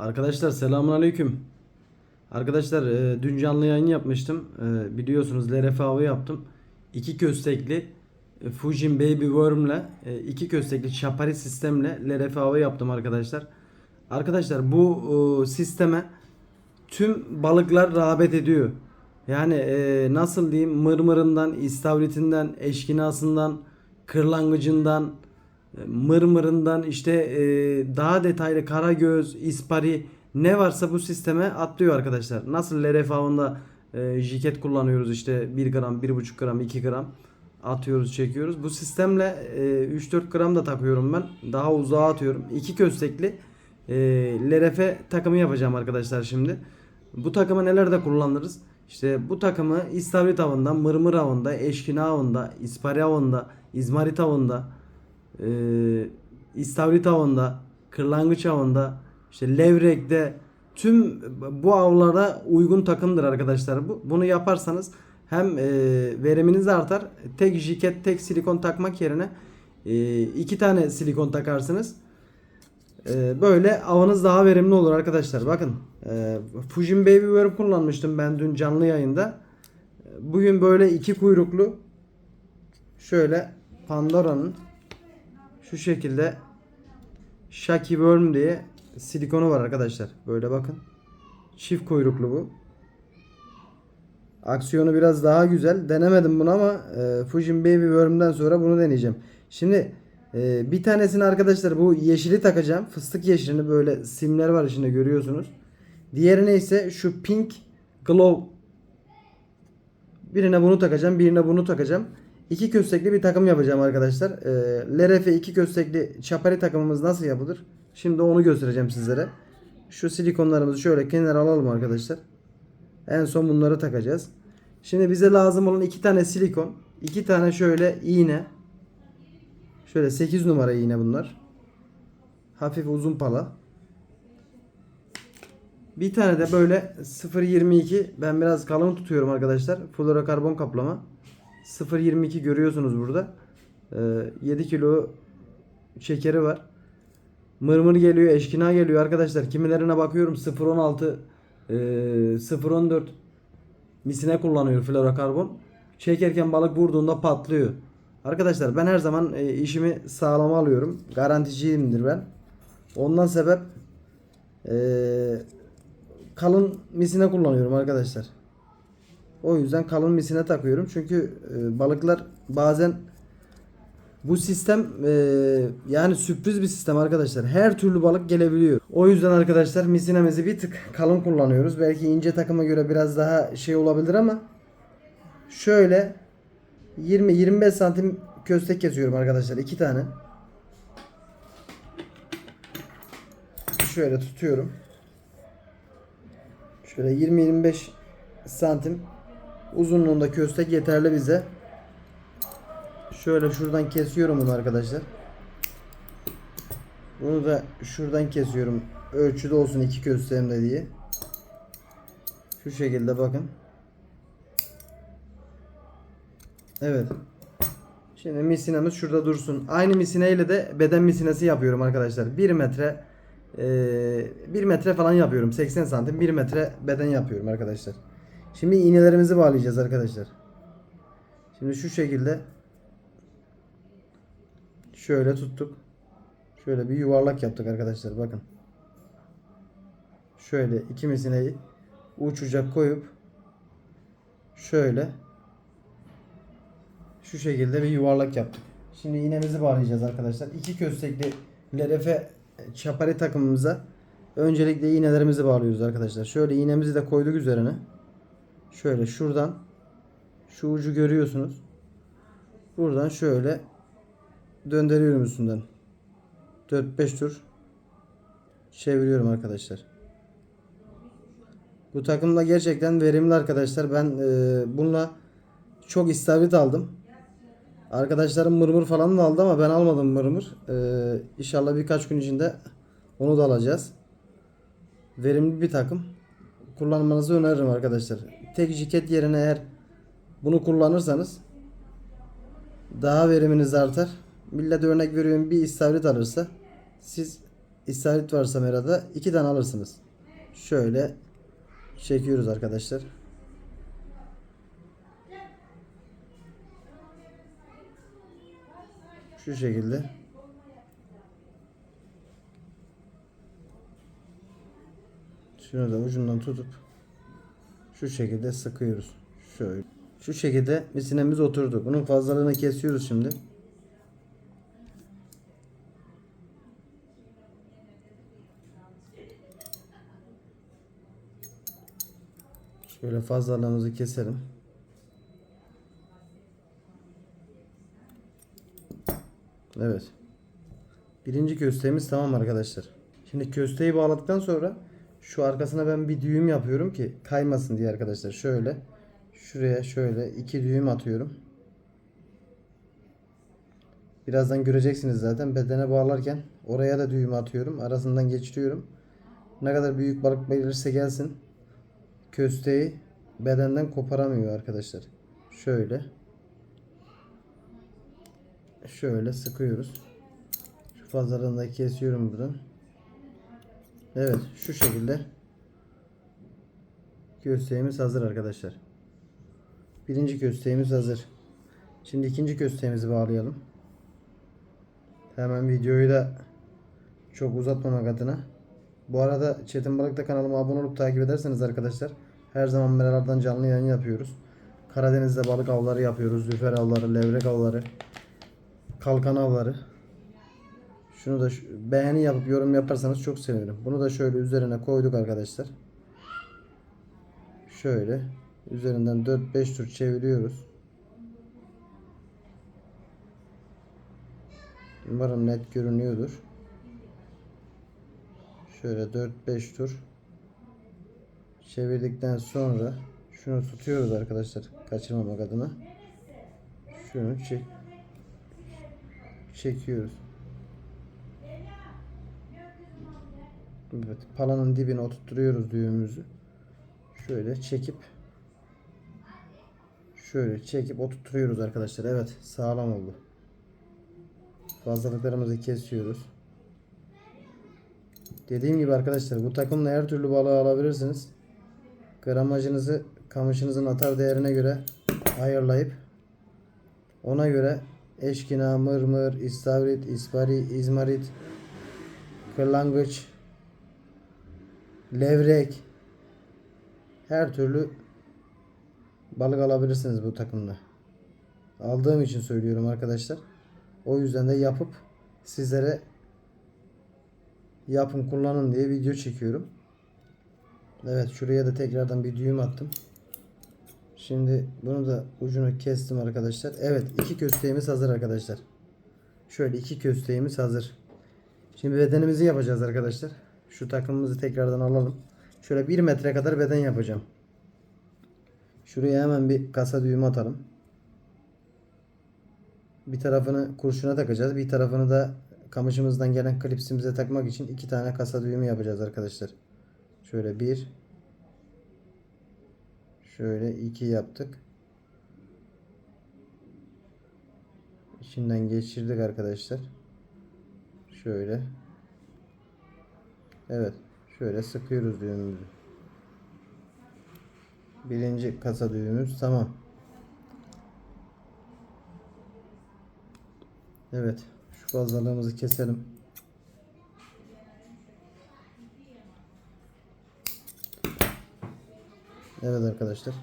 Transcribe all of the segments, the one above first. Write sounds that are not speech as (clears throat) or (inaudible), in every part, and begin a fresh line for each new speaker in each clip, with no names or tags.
Arkadaşlar selamun aleyküm. Arkadaşlar e, dün canlı yayın yapmıştım. E, biliyorsunuz LRFAV yaptım. İki köstekli e, Fujin Baby Worm'le e, iki köstekli Chapari sistemle LRFAV yaptım arkadaşlar. Arkadaşlar bu e, sisteme tüm balıklar rağbet ediyor. Yani e, nasıl diyeyim mırmırından, istavritinden, eşkinasından, kırlangıcından, mırmırından işte e, daha detaylı karagöz, ispari ne varsa bu sisteme atlıyor arkadaşlar. Nasıl LRFA'ında e, jiket kullanıyoruz işte 1 gram, 1,5 gram, 2 gram atıyoruz, çekiyoruz. Bu sistemle e, 3-4 gram da takıyorum ben. Daha uzağa atıyorum. İki köstekli e, LRF takımı yapacağım arkadaşlar şimdi. Bu takımı nelerde kullanırız? İşte bu takımı istavrit avında, mırmır avında, eşkina avında, ispari avında, izmarit avında, e, istavrit avında, kırlangıç avında, işte levrekte tüm bu avlara uygun takımdır arkadaşlar bu. Bunu yaparsanız hem e, veriminiz artar. Tek jiket, tek silikon takmak yerine e, iki tane silikon takarsınız. E, böyle avınız daha verimli olur arkadaşlar. Bakın e, Fujin Baby Worm kullanmıştım ben dün canlı yayında. Bugün böyle iki kuyruklu şöyle Pandora'nın şu şekilde Shaki Worm diye silikonu var arkadaşlar. Böyle bakın. Çift kuyruklu bu. Aksiyonu biraz daha güzel. Denemedim bunu ama e, Fujin Baby Worm'den sonra bunu deneyeceğim. Şimdi e, bir tanesini arkadaşlar bu yeşili takacağım. Fıstık yeşilini böyle simler var içinde görüyorsunuz. Diğerine ise şu pink glow Birine bunu takacağım, birine bunu takacağım. İki köstekli bir takım yapacağım arkadaşlar. E, LRF iki köstekli çapari takımımız nasıl yapılır? Şimdi onu göstereceğim sizlere. Şu silikonlarımızı şöyle kenara alalım arkadaşlar. En son bunları takacağız. Şimdi bize lazım olan iki tane silikon, iki tane şöyle iğne. Şöyle 8 numara iğne bunlar. Hafif uzun pala. Bir tane de böyle 0.22 ben biraz kalın tutuyorum arkadaşlar. Fluorokarbon kaplama. 0.22 görüyorsunuz burada. Ee, 7 kilo şekeri var. Mırmır geliyor, eşkina geliyor arkadaşlar. Kimilerine bakıyorum 0.16 e, 0.14 misine kullanıyor fluorokarbon. Çekerken balık vurduğunda patlıyor. Arkadaşlar ben her zaman e, işimi sağlama alıyorum. Garanticiyimdir ben. Ondan sebep e, kalın misine kullanıyorum arkadaşlar. O yüzden kalın misine takıyorum. Çünkü e, balıklar bazen bu sistem e, yani sürpriz bir sistem arkadaşlar. Her türlü balık gelebiliyor. O yüzden arkadaşlar misinemizi bir tık kalın kullanıyoruz. Belki ince takıma göre biraz daha şey olabilir ama şöyle 20-25 santim köstek kesiyorum arkadaşlar. iki tane. Şöyle tutuyorum. Şöyle 20-25 santim uzunluğunda köstek yeterli bize. Şöyle şuradan kesiyorum bunu arkadaşlar. Bunu da şuradan kesiyorum. Ölçüde olsun iki kösteğimde diye. Şu şekilde bakın. Evet. Şimdi misinamız şurada dursun. Aynı misineyle de beden misinesi yapıyorum arkadaşlar. 1 metre e, 1 metre falan yapıyorum. 80 santim 1 metre beden yapıyorum arkadaşlar. Şimdi iğnelerimizi bağlayacağız arkadaşlar. Şimdi şu şekilde şöyle tuttuk. Şöyle bir yuvarlak yaptık arkadaşlar bakın. Şöyle iki misineyi uç uca koyup şöyle şu şekilde bir yuvarlak yaptık. Şimdi iğnemizi bağlayacağız arkadaşlar. İki köstekli LRF çapari takımımıza öncelikle iğnelerimizi bağlıyoruz arkadaşlar. Şöyle iğnemizi de koyduk üzerine. Şöyle şuradan şu ucu görüyorsunuz. Buradan şöyle döndürüyorum üstünden. 4-5 tur çeviriyorum arkadaşlar. Bu takımda gerçekten verimli arkadaşlar. Ben e, bununla çok istavrit aldım. Arkadaşlarım mırmır falan da aldı ama ben almadım mırmır. E, inşallah birkaç gün içinde onu da alacağız. Verimli bir takım. Kullanmanızı öneririm arkadaşlar. Tek jiket yerine eğer bunu kullanırsanız daha veriminiz artar. Millet örnek veriyorum bir istavrit alırsa siz istavrit varsa merada iki tane alırsınız. Şöyle çekiyoruz arkadaşlar. Şu şekilde. Şunu da ucundan tutup şu şekilde sıkıyoruz. Şöyle. Şu şekilde misinemiz oturdu. Bunun fazlalığını kesiyoruz şimdi. Şöyle fazlalığımızı keselim. Evet. Birinci kösteğimiz tamam arkadaşlar. Şimdi kösteği bağladıktan sonra şu arkasına ben bir düğüm yapıyorum ki kaymasın diye arkadaşlar. Şöyle şuraya şöyle iki düğüm atıyorum. Birazdan göreceksiniz zaten bedene bağlarken oraya da düğüm atıyorum. Arasından geçiriyorum. Ne kadar büyük balık gelirse gelsin kösteği bedenden koparamıyor arkadaşlar. Şöyle. Şöyle sıkıyoruz. Şu fazlalığını da kesiyorum buradan. Evet şu şekilde kösteğimiz hazır arkadaşlar. Birinci kösteğimiz hazır. Şimdi ikinci kösteğimizi bağlayalım. Hemen videoyu da çok uzatmamak adına. Bu arada Çetin Balık'ta kanalıma abone olup takip ederseniz arkadaşlar her zaman meralardan canlı yayın yapıyoruz. Karadeniz'de balık avları yapıyoruz. Lüfer avları, levrek avları, kalkan avları. Şunu da beğeni yapıp yorum yaparsanız çok sevinirim. Bunu da şöyle üzerine koyduk arkadaşlar. Şöyle üzerinden 4-5 tur çeviriyoruz. Umarım net görünüyordur. Şöyle 4-5 tur çevirdikten sonra şunu tutuyoruz arkadaşlar kaçırmamak adına. Şunu çek çekiyoruz. Evet, palanın dibine oturtuyoruz düğümümüzü. Şöyle çekip şöyle çekip oturtuyoruz arkadaşlar. Evet, sağlam oldu. Fazlalıklarımızı kesiyoruz. Dediğim gibi arkadaşlar bu takımla her türlü balığı alabilirsiniz. Gramajınızı kamışınızın atar değerine göre ayarlayıp ona göre eşkina, mırmır, istavrit, ispari, izmarit, kırlangıç, levrek her türlü balık alabilirsiniz bu takımda. Aldığım için söylüyorum arkadaşlar. O yüzden de yapıp sizlere yapın kullanın diye video çekiyorum. Evet şuraya da tekrardan bir düğüm attım. Şimdi bunu da ucunu kestim arkadaşlar. Evet iki kösteğimiz hazır arkadaşlar. Şöyle iki kösteğimiz hazır. Şimdi bedenimizi yapacağız arkadaşlar. Şu takımımızı tekrardan alalım. Şöyle bir metre kadar beden yapacağım. Şuraya hemen bir kasa düğümü atalım. Bir tarafını kurşuna takacağız. Bir tarafını da kamışımızdan gelen klipsimize takmak için iki tane kasa düğümü yapacağız arkadaşlar. Şöyle bir. Şöyle iki yaptık. İçinden geçirdik arkadaşlar. Şöyle. Evet. Şöyle sıkıyoruz düğümümüzü. Birinci kasa düğümümüz tamam. Evet. Şu fazlalığımızı keselim. Evet arkadaşlar.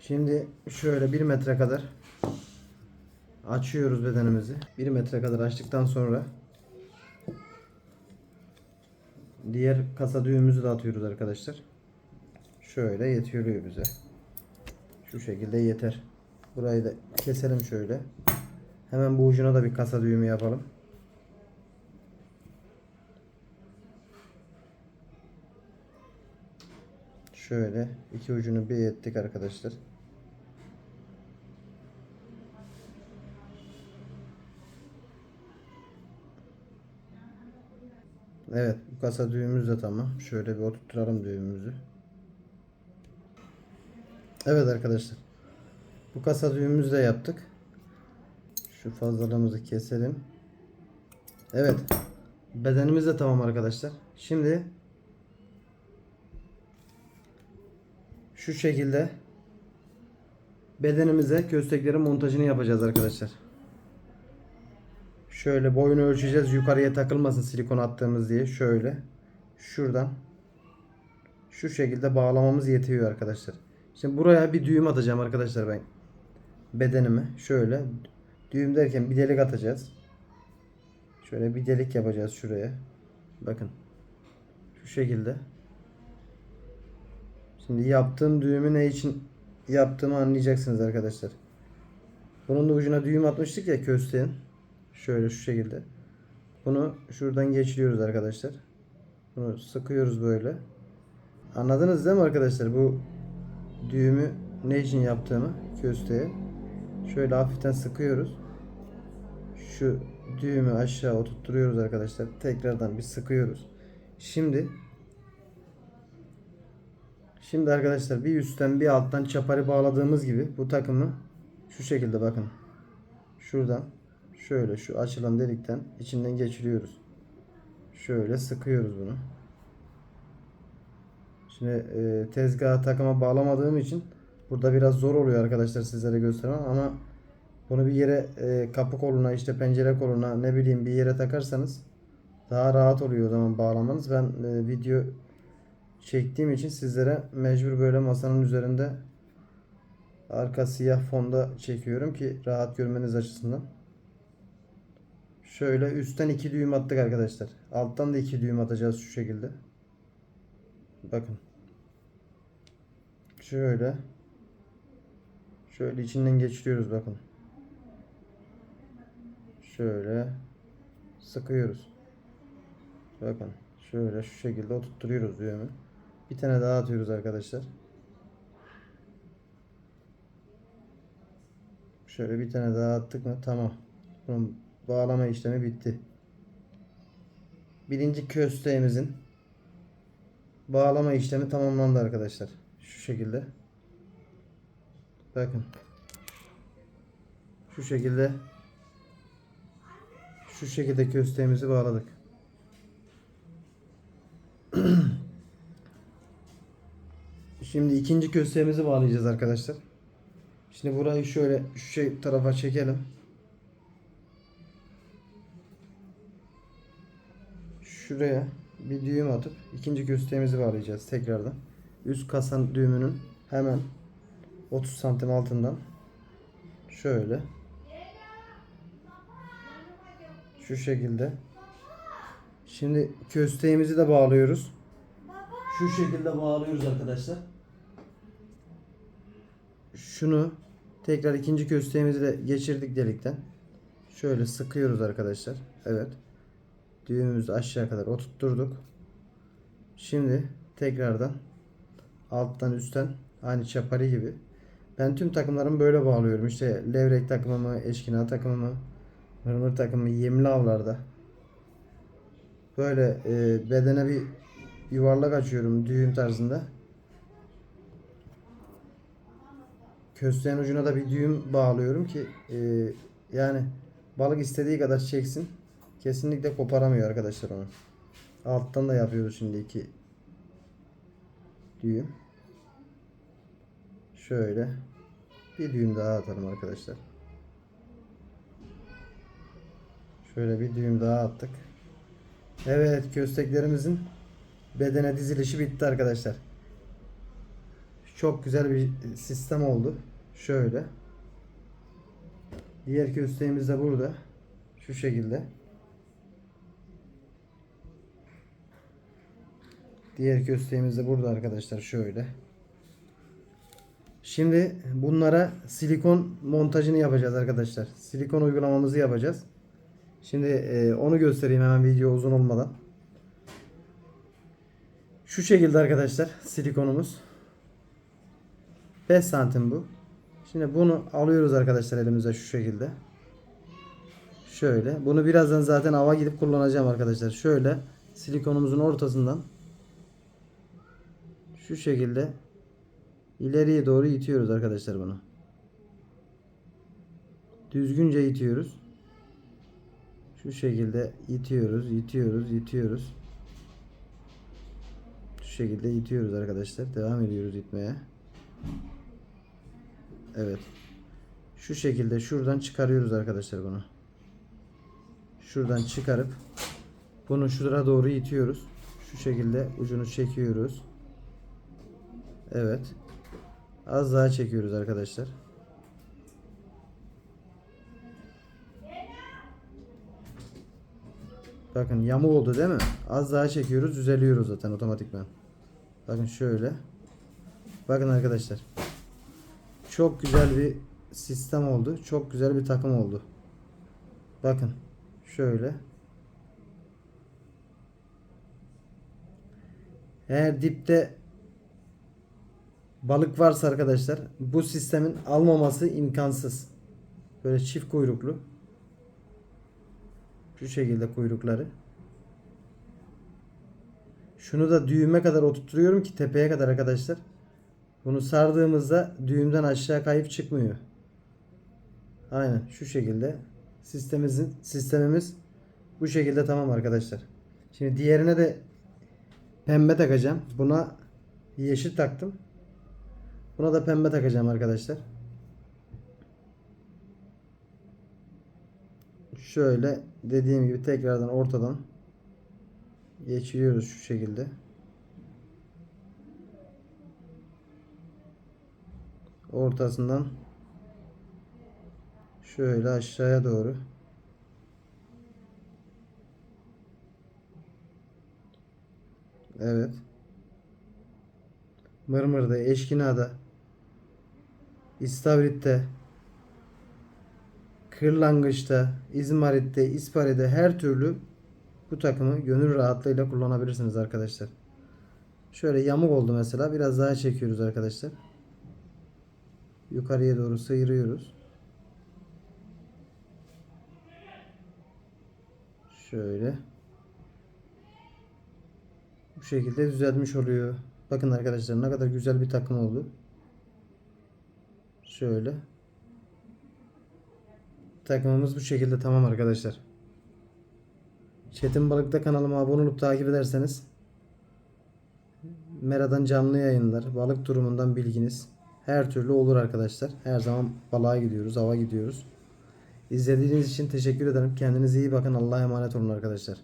Şimdi şöyle bir metre kadar açıyoruz bedenimizi. Bir metre kadar açtıktan sonra diğer kasa düğümümüzü de atıyoruz arkadaşlar. Şöyle yetiyor bize. Şu şekilde yeter. Burayı da keselim şöyle. Hemen bu ucuna da bir kasa düğümü yapalım. Şöyle iki ucunu bir ettik arkadaşlar. Evet bu kasa düğümümüz de tamam. Şöyle bir oturtturalım düğümümüzü. Evet arkadaşlar. Bu kasa düğümümüzü de yaptık. Şu fazlalığımızı keselim. Evet. Bedenimiz de tamam arkadaşlar. Şimdi şu şekilde bedenimize kösteklerin montajını yapacağız arkadaşlar. Şöyle boyunu ölçeceğiz yukarıya takılmasın silikon attığımız diye şöyle şuradan şu şekilde bağlamamız yetiyor arkadaşlar. Şimdi buraya bir düğüm atacağım arkadaşlar ben bedenime şöyle düğüm derken bir delik atacağız. Şöyle bir delik yapacağız şuraya. Bakın. Şu şekilde. Şimdi yaptığım düğümü ne için yaptığımı anlayacaksınız arkadaşlar. Bunun da ucuna düğüm atmıştık ya kösteğin. Şöyle şu şekilde. Bunu şuradan geçiriyoruz arkadaşlar. Bunu sıkıyoruz böyle. Anladınız değil mi arkadaşlar? Bu düğümü ne için yaptığımı kösteğe. Şöyle hafiften sıkıyoruz. Şu düğümü aşağı oturtturuyoruz arkadaşlar. Tekrardan bir sıkıyoruz. Şimdi Şimdi arkadaşlar bir üstten bir alttan çaparı bağladığımız gibi bu takımı şu şekilde bakın. Şuradan şöyle şu açılan delikten içinden geçiriyoruz. Şöyle sıkıyoruz bunu. Şimdi e, tezgaha takıma bağlamadığım için burada biraz zor oluyor arkadaşlar sizlere göstermem ama bunu bir yere e, kapı koluna işte pencere koluna ne bileyim bir yere takarsanız daha rahat oluyor o zaman bağlamanız. Ben e, video çektiğim için sizlere mecbur böyle masanın üzerinde arka siyah fonda çekiyorum ki rahat görmeniz açısından. Şöyle üstten iki düğüm attık arkadaşlar. Alttan da iki düğüm atacağız şu şekilde. Bakın. Şöyle. Şöyle içinden geçiriyoruz bakın. Şöyle sıkıyoruz. Bakın şöyle şu şekilde oturtturuyoruz düğümü. Bir tane daha atıyoruz arkadaşlar. Şöyle bir tane daha attık mı? Tamam. Bunun bağlama işlemi bitti. Birinci kösteğimizin bağlama işlemi tamamlandı arkadaşlar. Şu şekilde. Bakın. Şu şekilde şu şekilde kösteğimizi bağladık. (clears throat) Şimdi ikinci kösteğimizi bağlayacağız arkadaşlar. Şimdi burayı şöyle şu şey tarafa çekelim. Şuraya bir düğüm atıp ikinci kösteğimizi bağlayacağız tekrardan. Üst kasan düğümünün hemen 30 santim altından şöyle şu şekilde. Şimdi kösteğimizi de bağlıyoruz. Şu şekilde bağlıyoruz arkadaşlar. Şunu tekrar ikinci kösteğimizi de geçirdik delikten. Şöyle sıkıyoruz arkadaşlar. Evet düğümümüzü aşağı kadar oturtturduk şimdi tekrardan alttan üstten aynı çapari gibi ben tüm takımlarımı böyle bağlıyorum. İşte levrek takımımı, eşkina takımımı, mırmır takımımı, yemli avlarda. Böyle e, bedene bir yuvarlak açıyorum düğüm tarzında. Kösteğin ucuna da bir düğüm bağlıyorum ki e, yani balık istediği kadar çeksin. Kesinlikle koparamıyor arkadaşlar onu. Alttan da yapıyoruz şimdi iki düğüm. Şöyle bir düğüm daha atalım arkadaşlar. Şöyle bir düğüm daha attık. Evet kösteklerimizin bedene dizilişi bitti arkadaşlar. Çok güzel bir sistem oldu. Şöyle. Diğer kösteğimiz de burada. Şu şekilde. Diğer kösteğimiz de burada arkadaşlar şöyle. Şimdi bunlara silikon montajını yapacağız arkadaşlar. Silikon uygulamamızı yapacağız. Şimdi e, onu göstereyim hemen video uzun olmadan. Şu şekilde arkadaşlar silikonumuz. 5 santim bu. Şimdi bunu alıyoruz arkadaşlar elimize şu şekilde. Şöyle. Bunu birazdan zaten hava gidip kullanacağım arkadaşlar. Şöyle silikonumuzun ortasından şu şekilde ileriye doğru itiyoruz arkadaşlar bunu. Düzgünce itiyoruz. Şu şekilde itiyoruz, itiyoruz, itiyoruz. Şu şekilde itiyoruz arkadaşlar. Devam ediyoruz itmeye. Evet. Şu şekilde şuradan çıkarıyoruz arkadaşlar bunu. Şuradan çıkarıp bunu şuraya doğru itiyoruz. Şu şekilde ucunu çekiyoruz. Evet. Az daha çekiyoruz arkadaşlar. Bakın yamuk oldu değil mi? Az daha çekiyoruz düzeliyoruz zaten otomatikman. Bakın şöyle. Bakın arkadaşlar. Çok güzel bir sistem oldu. Çok güzel bir takım oldu. Bakın. Şöyle. Eğer dipte balık varsa arkadaşlar bu sistemin almaması imkansız. Böyle çift kuyruklu. Şu şekilde kuyrukları. Şunu da düğüme kadar oturtuyorum ki tepeye kadar arkadaşlar. Bunu sardığımızda düğümden aşağı kayıp çıkmıyor. Aynen şu şekilde. Sistemimizin sistemimiz bu şekilde tamam arkadaşlar. Şimdi diğerine de pembe takacağım. Buna yeşil taktım. Buna da pembe takacağım arkadaşlar. Şöyle dediğim gibi tekrardan ortadan geçiriyoruz şu şekilde. Ortasından şöyle aşağıya doğru Evet. Mırmır'da, Eşkina'da, İstavrit'te, Kırlangıç'ta, İzmarit'te, İspari'de her türlü bu takımı gönül rahatlığıyla kullanabilirsiniz arkadaşlar. Şöyle yamuk oldu mesela. Biraz daha çekiyoruz arkadaşlar. Yukarıya doğru sıyırıyoruz. Şöyle. Bu şekilde düzeltmiş oluyor. Bakın arkadaşlar ne kadar güzel bir takım oldu. Şöyle. Takımımız bu şekilde tamam arkadaşlar. Çetin Balık'ta kanalıma abone olup takip ederseniz Mera'dan canlı yayınlar, balık durumundan bilginiz her türlü olur arkadaşlar. Her zaman balığa gidiyoruz, hava gidiyoruz. İzlediğiniz için teşekkür ederim. Kendinize iyi bakın. Allah'a emanet olun arkadaşlar.